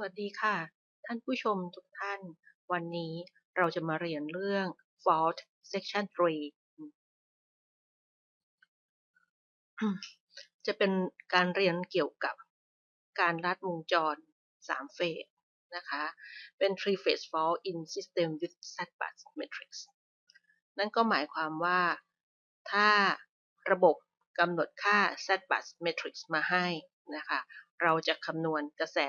สวัสดีค่ะ ท่านผู้ชมทุกท่าน วันนี้เราจะมาเรียนเรื่อง fault section 3 จะเป็นการเรียนเกี่ยวกับการลัดวงจร 3 เฟสนะคะ เป็น three phase fault in system with Z-bus matrix นั่นก็หมายความว่าถ้าระบบกำหนดค่า Z-bus matrix มาให้นะคะ เราจะคำนวณกระแส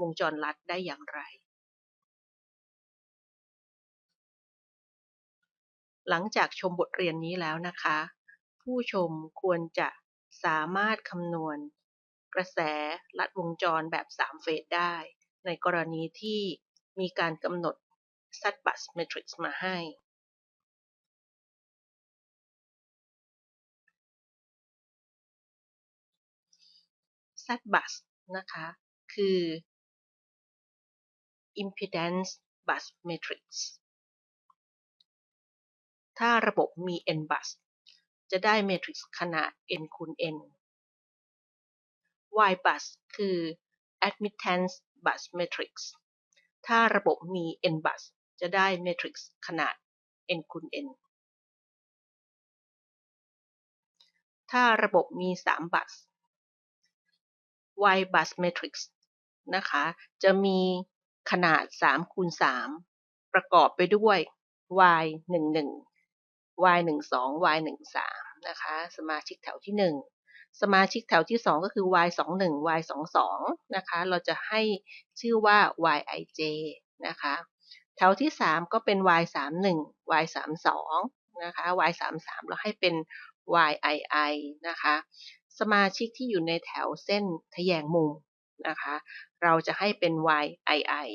วงจรลัดได้อย่างไร หลังจากชมบทเรียนนี้แล้วนะคะ ผู้ชมควรจะสามารถคำนวณ กระแสลัดวงจรแบบ 3 เฟสได้ ในกรณีที่มีการกำหนด z bus matrix มาให้ z bus นะคะ คือ impedance bus matrix ถ้าระบบมี n bus จะได้ matrix ขนาด n คูณ n y bus คือ admittance bus matrix ถ้าระบบมี n bus จะได้ matrix ขนาด n คูณ n ถ้าระบบมี 3 bus y bus matrix นะคะ จะมี ขนาด3คูณ3ประกอบไปด้วย y 1 1 y 1 2 y 1 3นะคะ สมาชิกแถวที่ 1 สมาชิกแถวที่ 2 ก็คือ y 2 1 y 2 2นะคะ เราจะให้ชื่อว่า yij นะคะ แถวที่ 3 ก็เป็น y 3 1 y 3 2นะคะ y 3 3เราให้เป็น yii นะคะ สมาชิกที่อยู่ในแถวเส้นทะแยงมุม นะคะ เราจะให้เป็น yii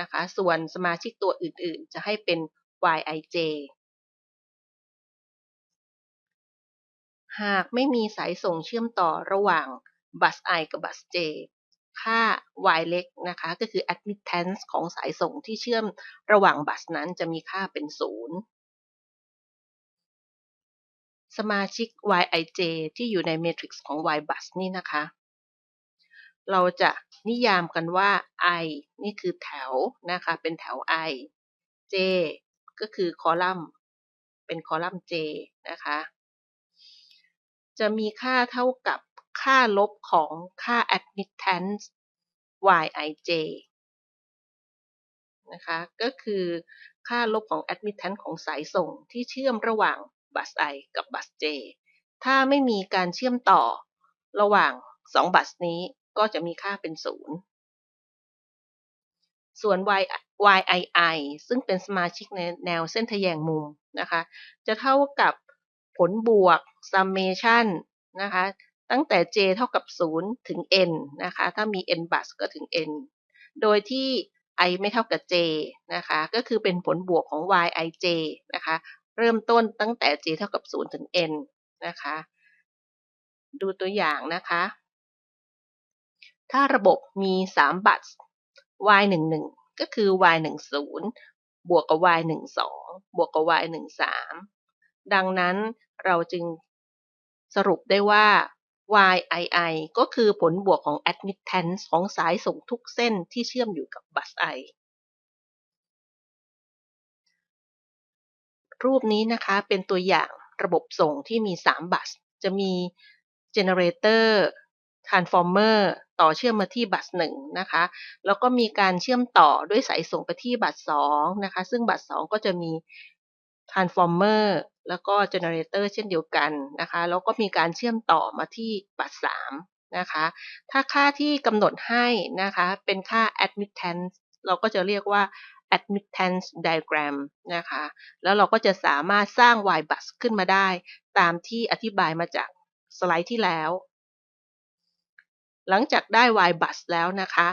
นะคะ ส่วนสมาชิกตัวอื่นๆ จะให้เป็น yij หากไม่มีสายส่งเชื่อมต่อระหว่างบัส i กับบัส j ค่า y เล็กนะคะ ก็คือ admittance ของสายส่งที่เชื่อมระหว่างบัสนั้นจะมีค่าเป็น 0 สมาชิก yij ที่อยู่ในเมทริกซ์ของ y bus นี่นะคะ เราจะนิยามกันว่า i นี่คือแถวนะคะ เป็นแถว i j ก็คือคอลัมน์ เป็นคอลัมน์ j นะคะ จะมีค่าเท่ากับค่าลบของค่า admittance yij นะคะ ก็คือค่าลบของ admittance ของสายส่งที่เชื่อมระหว่างบัส i กับบัส j ถ้าไม่มีการเชื่อมต่อระหว่าง 2 บัสนี้ ก็จะมีค่าเป็น0ส่วน y yii ซึ่งเป็นสมาชิกในแนวเส้นทะแยงมุมนะคะ จะเท่ากับผลบวก summation นะคะ ตั้งแต่ j เท่ากับ 0 ถึง n นะคะ ถ้ามี n บัสก็ถึง n โดยที่ i ไม่เท่ากับ j นะคะ ก็คือเป็นผลบวกของ yij นะคะ เริ่มต้นตั้งแต่ j เท่ากับ 0 ถึง n นะคะ ดูตัวอย่างนะคะ ถ้าระบบมี 3 บัต y 1 1ก็คือ y 1 0บวกกับ y 1 2บวกกับ y 1 3ดังนั้นเราจึงสรุปได้ว่า yii ก็คือผลบวกของ admittance ของสายส่งทุกเส้นที่เชื่อมอยู่กับบัส i รูปนี้นะคะเป็นตัวอย่างระบบส่งที่มี 3 บัส จะมี generator transformer ต่อเชื่อมมาที่บัส1นะคะ แล้วก็มีการเชื่อมต่อด้วยสายส่งไปที่บัส2นะคะ ซึ่งบัส2ก็จะมี transformer แล้วก็ generator เช่นเดียวกันนะคะ แล้วก็มีการเชื่อมต่อมาที่บัส3นะคะ ถ้าค่าที่กำหนดให้นะคะ เป็นค่า admittance เราก็จะเรียกว่า admittance diagram นะคะ แล้วเราก็จะสามารถสร้าง y bus ขึ้นมาได้ ตามที่อธิบายมาจากสไลด์ที่แล้ว หลังจากได้ y bus แล้วนะคะ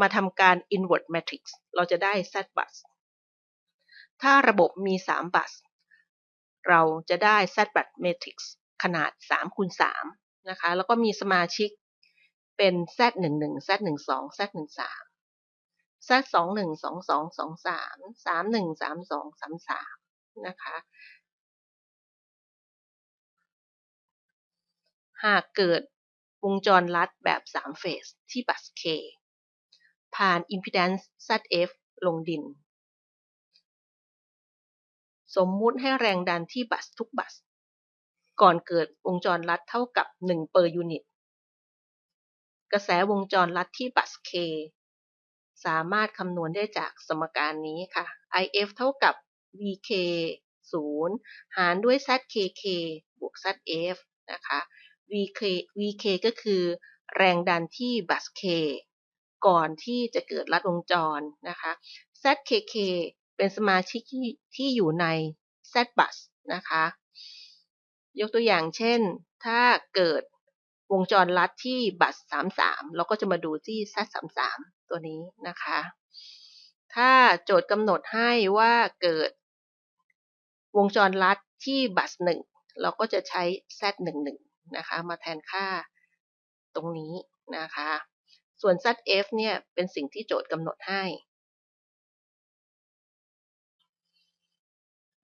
มาทำการ invert matrix เราจะได้ z bus ถ้าระบบมี3บัสเราจะได้ z bus matrix ขนาด3คูณ3นะคะ แล้วก็มีสมาชิกเป็น z 1 1 z 1 2 z 1 3 z 2 1 2 2 2 3 3 1 3 2 3 3นะคะหากเกิด วงจรลัดแบบ 3 เฟสที่บัส K ผ่าน impedance ZF ลงดิน สมมุติให้แรงดันที่บัสทุกบัส ก่อนเกิดวงจรลัดเท่ากับ 1 per unit กระแสวงจรลัดที่บัส K สามารถคำนวณได้จากสมการนี้ค่ะ IF เท่ากับ VK 0 หารด้วย ZKK บวก ZF นะคะ VK VK ก็คือแรงดันที่บัส K ก่อนที่จะเกิดลัดวงจรนะคะ ZKK เป็นสมาชิกที่ที่อยู่ใน Z bus นะคะ ยกตัวอย่างเช่น ถ้าเกิดวงจรลัดที่บัส33 เราก็จะมาดูที่ Z33 ตัวนี้นะคะ ถ้าโจทย์กำหนดให้ว่าเกิดวงจรลัดที่บัส1เราก็จะใช้ Z11 นะคะ มาแทนค่าตรงนี้นะคะ ส่วน ZF เนี่ยเป็นสิ่งที่โจทย์กำหนดให้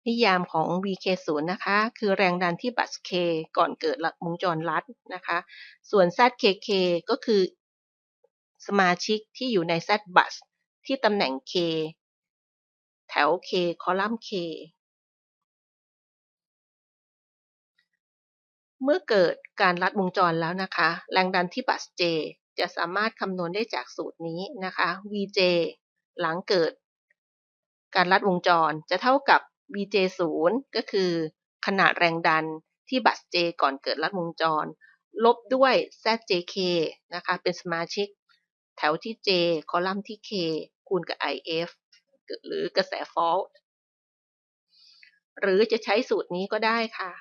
นิยามของ VK0 นะคะ คือแรงดันที่บัส K ก่อนเกิดหลักวงจรลัดนะคะ ส่วน ZKK ก็คือสมาชิกที่อยู่ใน Z bus ที่ตำแหน่ง K แถว K คอลัมน์ K เมื่อเกิดการลัดวงจรแล้วนะคะ แรงดันที่บัส J จะสามารถคำนวณได้จากสูตรนี้นะคะ VJ หลังเกิด การลัดวงจรจะเท่ากับ VJ 0ก็คือขนาดแรงดันที่บัส J ก่อนเกิดลัดวงจร ลบด้วย ZJK นะคะ เป็นสมาชิก แถวที่ J คอลัมน์ที่ K คูณกับ IF หรือกระแสฟอลต์หรือจะใช้สูตรนี้ก็ได้ค่ะ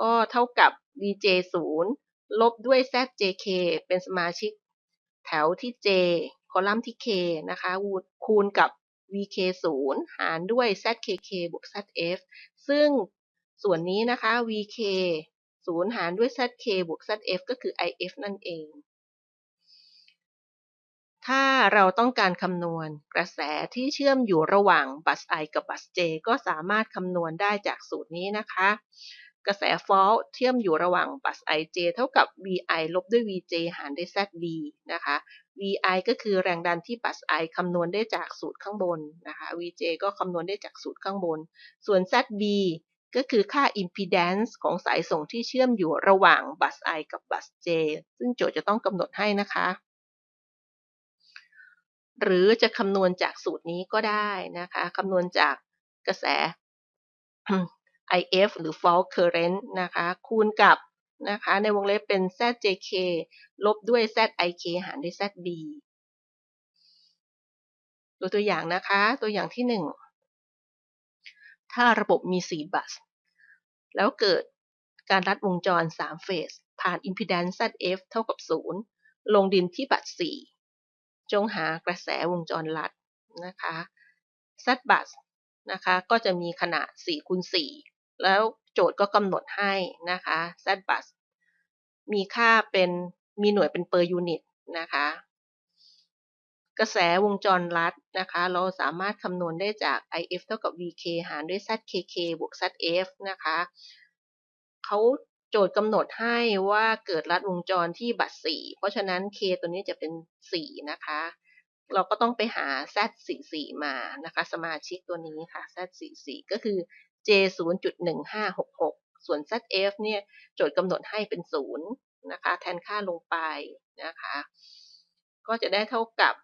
ก็เท่ากับ VJ 0 ลบด้วย ZJK เป็นสมาชิกแถวที่ J คอลัมน์ที่ K นะคะ คูณกับ VK 0 หารด้วย ZKK บวก ZF ซึ่งส่วนนี้นะคะ VK 0 หารด้วย ZK บวก ZF ก็คือ IF นั่นเอง ถ้าเราต้องการคำนวณกระแสที่เชื่อมอยู่ระหว่างบัส I กับบัส J ก็สามารถคำนวณได้จากสูตรนี้นะคะ กระแสฟอลเชื่อมอยู่ระหว่างบัส IJ เท่ากับ VI ลบด้วย VJ หารด้วย ZB นะคะ VI ก็คือแรงดันที่บัส I คำนวณได้จากสูตรข้างบนนะคะ VJ ก็คำนวณได้จากสูตรข้างบน ส่วน ZB ก็คือค่า impedance ของสายส่งที่เชื่อมอยู่ระหว่างบัส I กับบัส J ซึ่งโจทย์จะต้องกำหนดให้นะคะ หรือจะคำนวณจากสูตรนี้ก็ได้นะคะคำนวณจากกระแส IF หรือ fault current นะคะ คูณกับนะคะ ในวงเล็บเป็น ZJK ลบด้วย ZIK หารด้วย ZB ดูตัวอย่างนะคะ ตัวอย่างที่ 1 ถ้าระบบมี 4 บัส แล้วเกิดการรัดวงจร 3 เฟส ผ่าน impedance ZF เท่ากับ 0 ลงดินที่บัส4จงหากระแสวงจรลัดนะคะ Z บัสนะคะ ก็จะมีขนาด4คูณ4 แล้วโจทย์ก็กำหนดให้นะคะ Z bus มีค่าเป็นมีหน่วยเป็น per unit นะคะ กระแสวงจรลัดนะคะ เราสามารถคำนวณได้จาก IF เท่ากับ VK หารด้วย ZKK บวก ZF นะคะเขาโจทย์กำหนดให้ว่าเกิดลัดวงจรที่บัตร 4 เพราะฉะนั้น K ตัวนี้จะเป็น 4 นะคะ เราก็ต้องไปหา Z44 มานะคะ สมาชิกตัวนี้ค่ะ Z44 ก็คือ J 0.1566 ส่วน ZF เนี่ยโจทย์กำหนดให้เป็น 0 นะคะ แทนค่าลงไปนะคะ ก็จะได้เท่ากับ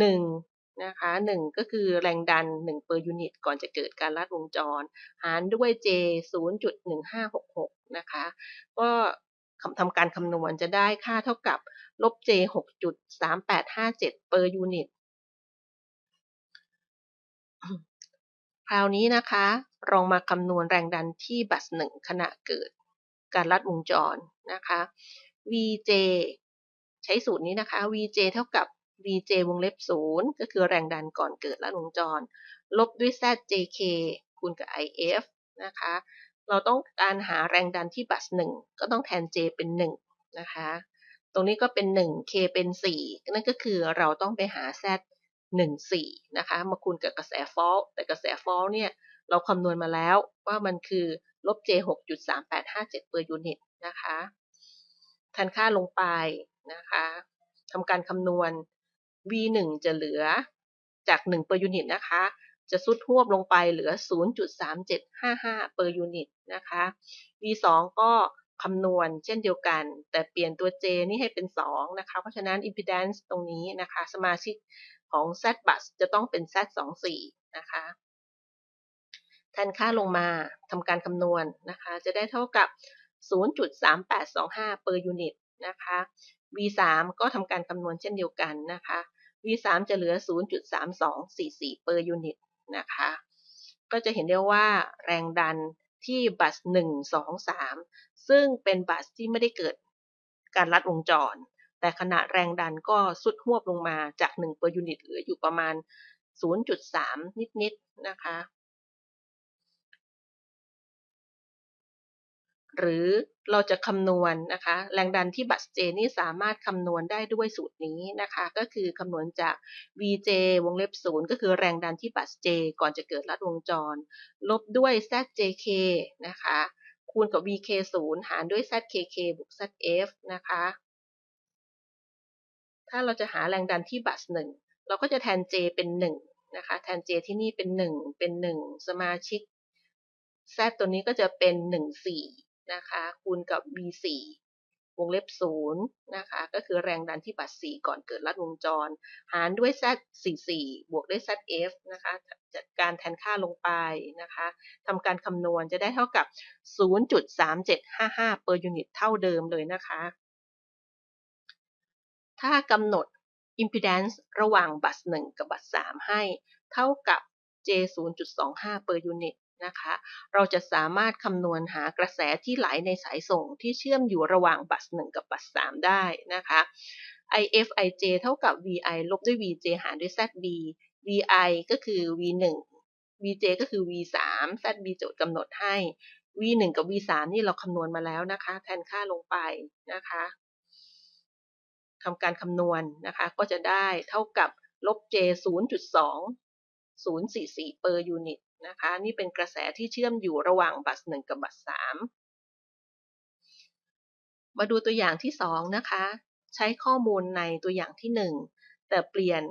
1 นะคะ 1 ก็คือแรงดัน 1 per unit ก่อนจะเกิดการลัดวงจร หารด้วย J 0.1566 นะคะ ก็ทำการคำนวณจะได้ค่าเท่ากับลบ J 6.3857 per unit คราวนี้นะคะลองมาคำนวณแรงดันที่บัสหนึ่งขณะเกิด การลัดวงจรนะคะ VJ ใช้สูตรนี้นะคะ VJ เท่ากับ VJ วงเล็บ 0 ก็คือแรงดันก่อนเกิดลัดวงจร ลบด้วย ZJK คูณกับ IF นะคะ เราต้องการหาแรงดันที่บัส1ก็ต้องแทน J เป็น 1 นะคะ ตรงนี้ก็เป็น 1 K เป็น 4 นั่นก็คือเราต้องไปหา Z 14 นะคะ มาคูณกับกระแสฟอลแต่กระแสฟอลเนี่ย เราคำนวณมาแล้วว่ามันคือลบ J 6.3857 per unit นะคะแทนค่าลงไปนะคะทำการคำนวณ V1 จะเหลือจาก 1 per unit นะคะ จะสุดหวบลงไปเหลือ 0.3755 per unit นะคะ V2 ก็คำนวณเช่นเดียวกัน แต่เปลี่ยนตัว J นี่ให้เป็น 2 นะคะ เพราะฉะนั้น impedance ตรงนี้นะคะ สมาชิกของ Z bus จะต้องเป็น Z24 นะคะแทนค่าลงมาทำการคำนวณนะคะ จะได้เท่ากับ 0.3825 per unit นะคะ V3 ก็ทำการคำนวณเช่นเดียวกันนะคะ V3 จะเหลือ 0.3244 per unit นะคะ ก็จะเห็นได้ว่าแรงดันที่บัส1 2 3 ซึ่งเป็นบัสที่ไม่ได้เกิดการลัดวงจร แต่ขณะแรงดันก็สุดหวบลงมาจาก 1 per unit เหลืออยู่ประมาณ 0.3 นิดๆนะคะ หรือเราจะคำนวณนะคะ แรงดันที่บัส J นี่สามารถคำนวณได้ด้วยสูตรนี้นะคะ ก็คือคำนวณจาก VJ วงเล็บ 0 ก็คือแรงดันที่บัส J ก่อนจะเกิดลัดวงจร ลบด้วย ZJK นะคะ คูณกับ VK 0 หารด้วย ZKK บวก ZF นะคะ ถ้าเราจะหาแรงดันที่บัส1เราก็จะแทน J เป็น 1 นะคะ แทน J ที่นี่เป็น 1 เป็น 1 สมาชิก Z ตัวนี้ก็จะเป็น 1 4 นะคะ คูณกับ V4 วงเล็บ 0 นะคะ ก็คือแรงดันที่บัตร4ก่อนเกิดลัดวงจร หารด้วย Z44 บวกด้วย ZF นะคะ จัดการแทนค่าลงไปนะคะ ทำการคำนวณจะได้เท่ากับ 0.3755 per unit เท่าเดิมเลยนะคะ ถ้ากำหนด impedance ระหว่างบัส 1 กับบัส 3 ให้ เท่ากับ J 0.25 per unit นะคะ เราจะสามารถคำนวณหากระแสที่ไหลในสายส่งที่เชื่อมอยู่ระหว่างบัส 1 กับบัส 3 ได้นะคะ IF IJ เท่ากับ VI ลบด้วย VJ หารด้วย ZB VI ก็คือ V1 VJ ก็คือ V3 ZB โจทย์กำหนดให้ V1 กับ V3 นี่เราคำนวณมาแล้วนะคะ แทนค่าลงไปนะคะ ทำการคำนวณนะคะ ก็จะได้เท่ากับลบ J 0.2 044 per unit นะคะ นี่เป็นกระแสที่เชื่อมอยู่ระหว่างบัส 1 กับบัส 3 มาดูตัวอย่างที่ 2 นะคะ ใช้ข้อมูลในตัวอย่างที่ 1 แต่เปลี่ยน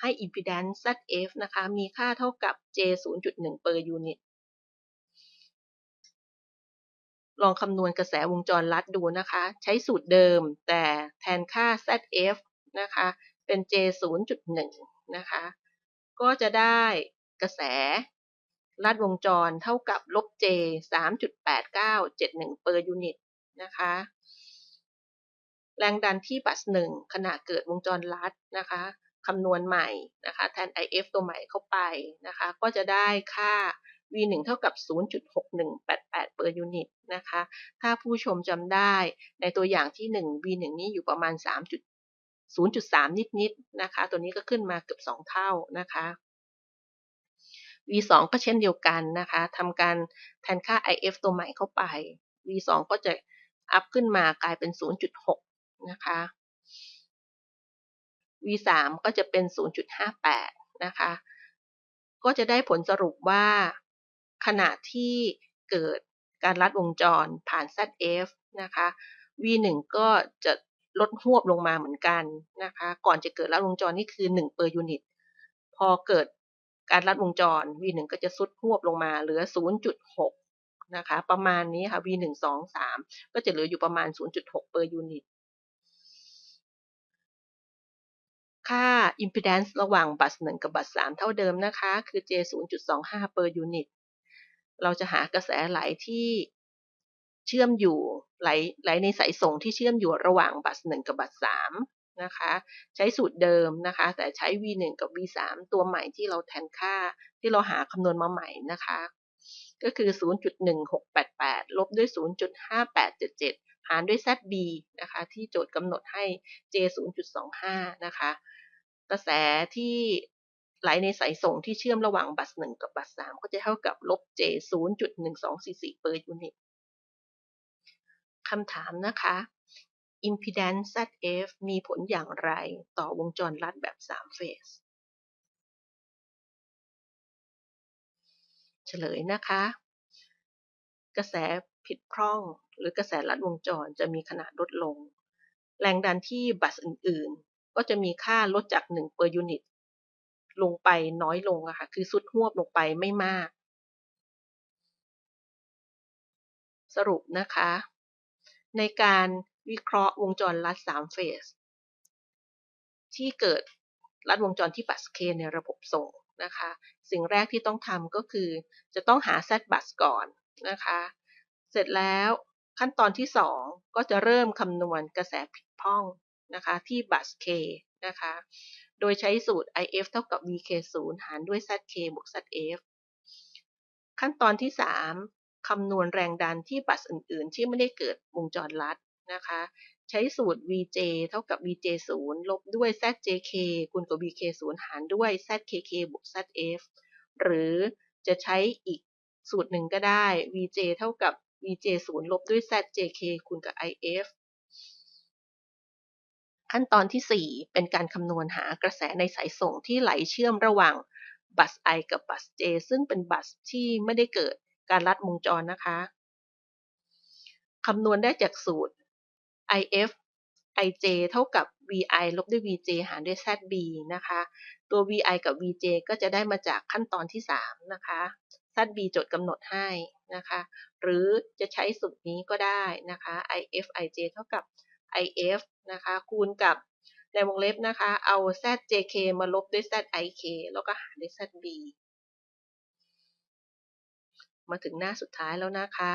ให้ impedance ZF นะคะ มีค่าเท่ากับ J 0.1 per unit ลองคำนวณกระแสวงจรลัดดูนะคะ ใช้สูตรเดิมแต่แทนค่า ZF นะคะ เป็น J 0.1 นะคะ ก็จะได้กระแสลาดวงจรเท่ากับลบ j 3.8971 per unit นะคะ แรงดันที่บัสหนึ่งขณะเกิดวงจรลัดนะคะคำนวณใหม่นะคะ แทน IF ตัวใหม่เข้าไปนะคะ ก็จะได้ค่า V1 เท่ากับ 0.6188 per unit นะคะ ถ้าผู้ชมจำได้ในตัวอย่างที่ 1 V1 นี้อยู่ประมาณ 3 0.3 นิดๆนะคะ ตัวนี้ก็ขึ้นมาเกือบ 2 เท่านะคะ V2 ก็เช่นเดียวกันนะคะทำการแทนค่า IF ตัวใหม่เข้าไป V2 ก็จะอัพขึ้นมากลายเป็น 0.6 นะคะ V3 ก็จะเป็น 0.58 นะคะ ก็จะได้ผลสรุปว่า ขณะที่เกิดการลัดวงจรผ่าน ZF นะคะ V1 ก็จะลดหวบลงมาเหมือนกันนะคะ ก่อนจะเกิดลัดวงจรนี่คือ 1 per unit พอเกิดการลัดวงจร V1 ก็จะสุดหวบลงมาเหลือ 0.6 นะคะ ประมาณนี้ค่ะ V1 2 3 ก็จะเหลืออยู่ประมาณ 0.6 per unit ค่า impedance ระหว่างบัส1กับบัส3เท่าเดิมนะคะ คือ J 0.25 per unit เราจะหากระแสไหลที่เชื่อมอยู่ไหลไหลในสายส่งที่เชื่อมอยู่ระหว่างบัส1กับบัส3นะคะใช้สูตรเดิมนะคะ แต่ใช้ v1 กับ v3 ตัวใหม่ที่เราแทนค่าที่เราหาคำนวณมาใหม่นะคะ ก็คือ 0.1688 ลบด้วย 0.5877 หารด้วย zb นะคะ ที่โจทย์กำหนดให้ j 0.25 นะคะ กระแสที่ ไหลในสายส่งที่เชื่อมระหว่างบัส1กับบัส3ก็จะเท่ากับลบ j 0.1244 per unit คำถามนะคะ impedance ZF มีผลอย่างไรต่อวงจรลัดแบบ 3 เฟส เฉลยนะคะ กระแสผิดพร่องหรือกระแสลัดวงจรจะมีขนาดลดลง แรงดันที่บัสอื่นๆ ก็จะมีค่าลดจาก1 per unit ลงไปน้อยลงอะค่ะ คือสุดหวบลงไปไม่มาก สรุปนะคะ ในการวิเคราะห์วงจรลัด3เฟสที่เกิดลัดวงจรที่บัสเคในระบบส่งนะคะ สิ่งแรกที่ต้องทำก็คือจะต้องหา Z บัสก่อนนะคะ เสร็จแล้วขั้นตอนที่ 2 ก็จะเริ่มคำนวณกระแสผิดพร่องนะคะที่บัส K นะคะ โดยใช้สูตร IF เท่ากับ VK0 หารด้วย ZK บวก ZF ขั้นตอนที่ 3 คำนวณแรงดันที่บัสอื่น ๆ ที่ไม่ได้เกิดวงจรลัดนะคะ ใช้สูตร VJ เท่ากับ VJ0 ลบด้วย ZJK คูณกับ VK0 หารด้วย ZKK บวก ZF หรือจะใช้อีกสูตรหนึ่งก็ได้ VJ เท่ากับ VJ0 ลบด้วย ZJK คูณกับ IF ขั้นตอนที่ 4 เป็นการคำนวณหากระแสในสายส่งที่ไหลเชื่อมระหว่างบัส I กับบัส J ซึ่งเป็นบัสที่ไม่ได้เกิดการลัดวงจรนะคะคำนวณได้จากสูตร IF IJ เท่ากับ VI ลบด้วย VJ หารด้วย ZB นะคะ ตัว VI กับ VJ ก็จะได้มาจากขั้นตอนที่ 3 นะคะ ZB จดกำหนดให้นะคะ หรือจะใช้สูตรนี้ก็ได้นะคะ IF IJ เท่ากับ IF นะคะ คูณกับในวงเล็บนะคะ เอา ZJK มาลบด้วย ZIK แล้วก็หารด้วย ZB มาถึงหน้าสุดท้ายแล้วนะคะ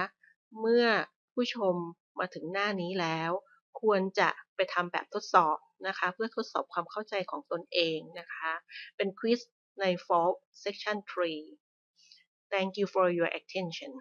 เมื่อผู้ชมมาถึงหน้านี้แล้ว ควรจะไปทำแบบทดสอบนะคะ เพื่อทดสอบความเข้าใจของตนเองนะคะ เป็นควิสใน Fall Section 3 Thank you for your attention